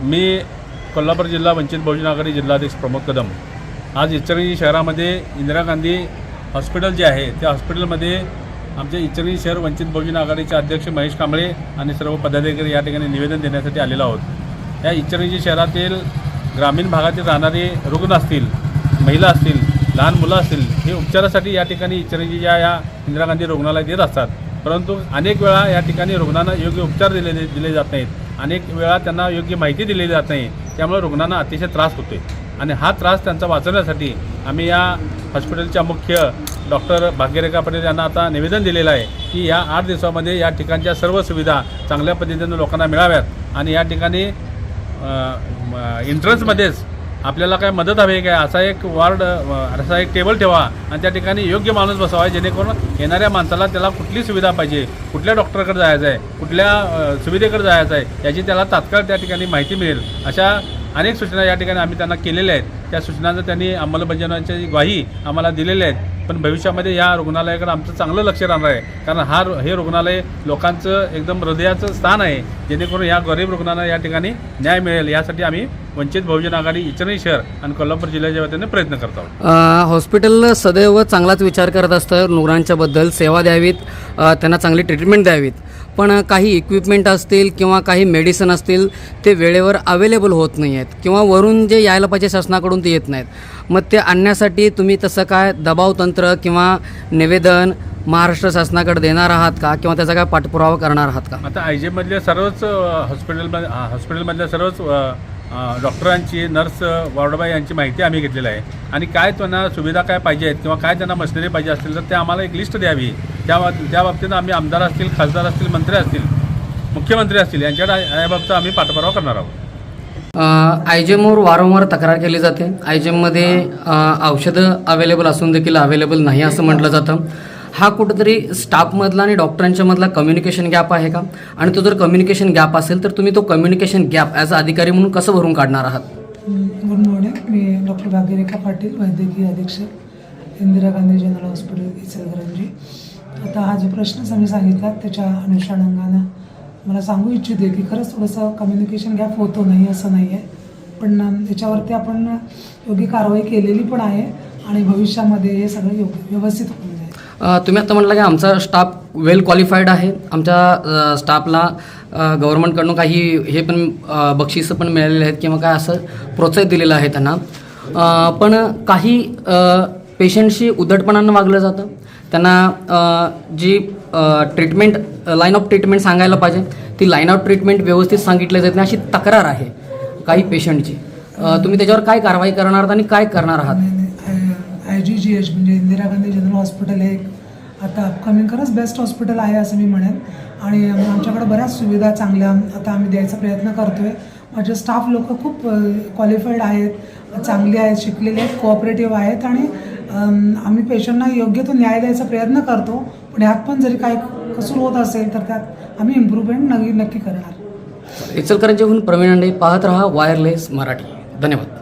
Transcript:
मी कोल्हापूर जिल्हा वंचित बहुजन आघाडी जिल्हाध्यक्ष प्रमोद कदम. आज इचलकरंजी शहरामध्ये इंदिरा गांधी हॉस्पिटल जे आहे त्या हॉस्पिटलमध्ये आमचे इचलकरंजी शहर वंचित बहुजन आघाडीचे अध्यक्ष महेश कांबळे आणि सर्व पदाधिकारी या ठिकाणी निवेदन देण्यासाठी आलेलो आहोत. या इचलकरंजी शहरातील ग्रामीण भागातील राहणारे रुग्ण असतील महिला असतील लहान मुलं असतील हे उपचारासाठी या ठिकाणी इचलकरंजीच्या या इंदिरा गांधी रुग्णालयात येत असतात. परंतु अनेक वेळा या ठिकाणी रुग्णांना योग्य उपचार दिले दिले जात नाहीत. अनेक वेळा त्यांना योग्य माहिती दिली जात नाही. त्यामुळे रुग्णांना अतिशय त्रास होते आणि हा त्रास त्यांचा वाचवण्यासाठी आम्ही या हॉस्पिटलच्या मुख्य डॉक्टर भाग्यरेखा पटेल यांना आता निवेदन दिलेलं आहे की या आठ दिवसामध्ये या ठिकाणच्या सर्व सुविधा चांगल्या पद्धतीनं लोकांना मिळाव्यात. आणि या ठिकाणी इंट्रन्समध्येच आपल्याला काय मदत हवी आहे काय? असा एक वार्ड असा एक टेबल ठेवा आणि त्या ठिकाणी योग्य माणूस बसावा जेणेकरून येणाऱ्या माणसाला त्याला कुठली सुविधा पाहिजे कुठल्या डॉक्टरकडे जायचं आहे कुठल्या सुविधेकडे जायचं आहे याची त्याला तात्काळ त्या ठिकाणी माहिती मिळेल. अशा अनेक सूचना या ठिकाणी आम्ही त्यांना केलेल्या आहेत. त्या सूचनांचं त्यांनी अंमलबजावण्याची ग्वाही आम्हाला दिलेल्या आहेत. पण भविष्यामध्ये या रुग्णालयाकडे आमचं चांगलं लक्ष राहणार आहे. कारण हा रु- हे रुग्णालय लोकांचं एकदम हृदयाचं स्थान आहे. जेणेकरून या गरीब रुग्णांना या ठिकाणी न्याय मिळेल. यासाठी आम्ही वंचित बहुजन आघाडी इचलकरंजी शहर आणि कोल्हापूर जिल्ह्याच्या वतीने प्रयत्न करत आहोत. हॉस्पिटल सदैव चांगलाच विचार करत असतं. रुग्णांच्याबद्दल सेवा द्यावीत त्यांना चांगली ट्रीटमेंट द्यावीत. पण काही इक्विपमेंट असतील किंवा काही मेडिसिन असतील ते वेळेवर अवेलेबल होत नाही आहेत किंवा वरून जे यायला पाहिजे शासनाकडून ते येत नाहीत. मग ते आणण्यासाठी तुम्ही तसं काय दबाव तंत्र किंवा निवेदन महाराष्ट्र शासनाकडे देणार आहात का? किंवा त्याचा काय पाठपुरावा करणार आहात का? आता आय जे मधल्या सर्वच हॉस्पिटलमध्ये हॉस्पिटलमधल्या सर्वच डॉक्टरांची नर्स वार्डबाई यांची माहिती आम्ही घेतलेली आहे. आणि काय त्यांना सुविधा काय पाहिजे आहेत किंवा काय त्यांना मशिनरी पाहिजे असतील तर ते आम्हाला एक लिस्ट द्यावी. त्या त्या बाबतीत आम्ही आमदार असतील खासदार असतील मंत्री असतील मुख्यमंत्री असतील यांच्याकडे याबाबत आम्ही पाठपुरावा करणार आहोत. आयजेमवर वारंवार तक्रार केली जाते. आयजेममध्ये औषधं अवेलेबल असून देखील अवेलेबल नाही असं म्हटलं जातं. हा कुठंतरी स्टाफमधला आणि डॉक्टरांच्यामधला कम्युनिकेशन गॅप आहे का? आणि तो जर कम्युनिकेशन गॅप असेल तर तुम्ही तो कम्युनिकेशन गॅप ॲज अ अधिकारी म्हणून कसं भरून काढणार आहात? गुड मॉर्निंग मी डॉक्टर भाग्यरेखा पाटील वैद्यकीय अधीक्षक इंदिरा गांधी जनरल हॉस्पिटल इचलकरंजी. आता हा जो प्रश्न तुम्ही सांगितला त्याच्या अनुषंगानं मला सांगू इच्छिते की खरंच थोडंसं कम्युनिकेशन गॅप होतो नाही असं नाही आहे पण याच्यावरती आपण योग्य कारवाई केलेली पण आहे आणि भविष्यामध्ये हे सगळं योग्य व्यवस्थित होऊन तुम्ही आता म्हटलं की आमचा स्टाफ वेल क्वालिफाईड आहे. आमच्या स्टाफला गव्हर्नमेंटकडून काही हे पण बक्षिसं पण मिळालेले आहेत किंवा काय असं प्रोत्साहित दिलेलं आहे त्यांना. पण काही पेशंटशी उद्धटपणानं वागलं जातं. त्यांना जी ट्रीटमेंट लाईन ऑफ ट्रीटमेंट सांगायला पाहिजे ती लाईन ऑफ ट्रीटमेंट व्यवस्थित सांगितली जात नाही अशी तक्रार आहे काही पेशंटची तुम्ही त्याच्यावर काय कारवाई करणार आहात आणि काय करणार आहात? आय जी जी एच म्हणजे इंदिरा गांधी जनरल हॉस्पिटल हे एक आता अपकमिंग खरंच बेस्ट हॉस्पिटल आहे असं मी म्हणेन. आणि आमच्याकडे बऱ्याच सुविधा चांगल्या आता आम्ही द्यायचा प्रयत्न करतो आहे माझे स्टाफ लोक खूप क्वालिफाईड आहेत चांगले आहेत शिकलेले आहेत कोऑपरेटिव्ह आहेत आणि आम्ही पेशंटना योग्य तो न्याय द्यायचा प्रयत्न करतो. पण यात पण जरी काही कसूर होत असेल तर त्यात आम्ही इम्प्रूव्हमेंट नक्की नक्की करणार. इचलकरंजीहून प्रवीण अंडे पाहत रहा वायरलेस मराठी. धन्यवाद.